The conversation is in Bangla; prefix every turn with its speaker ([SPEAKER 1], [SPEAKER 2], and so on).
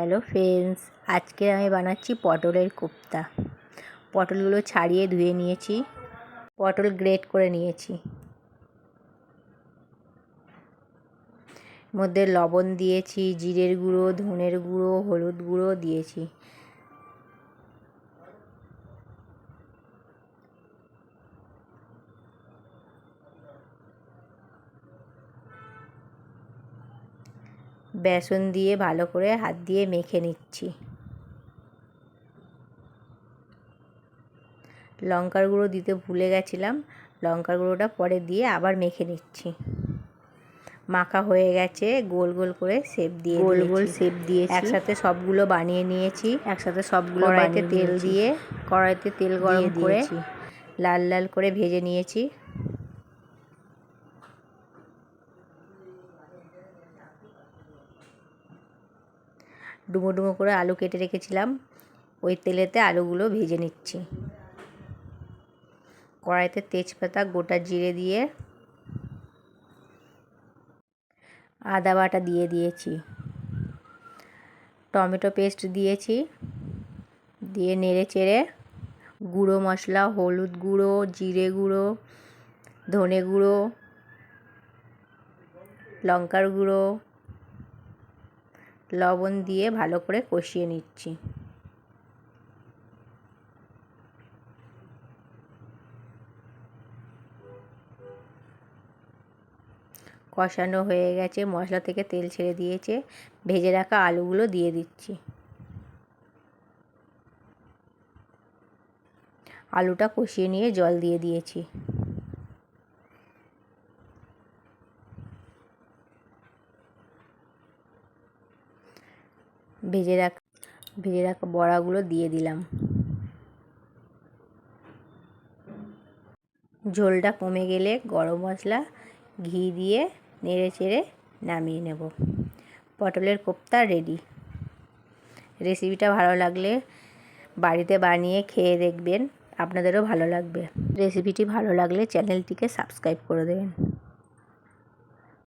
[SPEAKER 1] হ্যালো ফ্রেন্ডস আজকে আমি বানাচ্ছি পটলের কোপ্তা। পটলগুলো ছাড়িয়ে ধুয়ে নিয়েছি, পটল গ্রেট করে নিয়েছি। মধ্যে লবণ দিয়েছি, জিরের গুঁড়ো, ধনের গুঁড়ো, হলুদ গুঁড়ো দিয়েছি। বেসন দিয়ে ভালো করে হাত দিয়ে মেখে নিচ্ছি। লঙ্কার গুঁড়ো দিতে ভুলে গেছিলাম লঙ্কার গুঁড়োটা পরে দিয়ে আবার মেখে নিচ্ছি। মাখা হয়ে গেছে গোল গোল করে শেপ দিয়ে গোল গোল শেপ দিয়ে একসাথে সবগুলো বানিয়ে নিয়েছি। একসাথে সবগুলো কড়াইতে তেল দিয়ে কড়াইতে তেল গরম করে লাল লাল করে ভেজে নিয়েছি। ডুমো ডুমো করে আলু কেটে রেখেছিলাম। ওই তেলেতে আলুগুলো ভেজে নিচ্ছি। কড়াইতে তেজপাতা, গোটা জিরে দিয়ে আদা বাটা দিয়ে দিয়েছি। টমেটো পেস্ট দিয়েছি। দিয়ে নেড়ে চেড়ে গুঁড়ো মশলা, হলুদ গুঁড়ো, জিরে গুঁড়ো, ধনে গুঁড়ো, লঙ্কার গুঁড়ো লবণ দিয়ে ভালো করে কষিয়ে নিচ্ছি। কষানো হয়ে গেছে, মশলা থেকে তেল ছেড়ে দিয়েছে, ভেজে রাখা আলুগুলো দিয়ে দিচ্ছি। আলুটা কষিয়ে নিয়ে জল দিয়ে দিয়েছি। ভেজে রাখ, ভেজে রাখা বড়াগুলো দিয়ে দিলাম। ঝোলটা কমে গেলে গরম মশলা, ঘি দিয়ে নেড়ে চেড়ে নামিয়ে নেব। পটলের কোপ্তা রেডি রেসিপিটা ভালো লাগলে বাড়িতে বানিয়ে খেয়ে দেখবেন, আপনাদেরও ভালো লাগবে। রেসিপিটি ভালো লাগলে চ্যানেলটিকে সাবস্ক্রাইব করে দেবেন।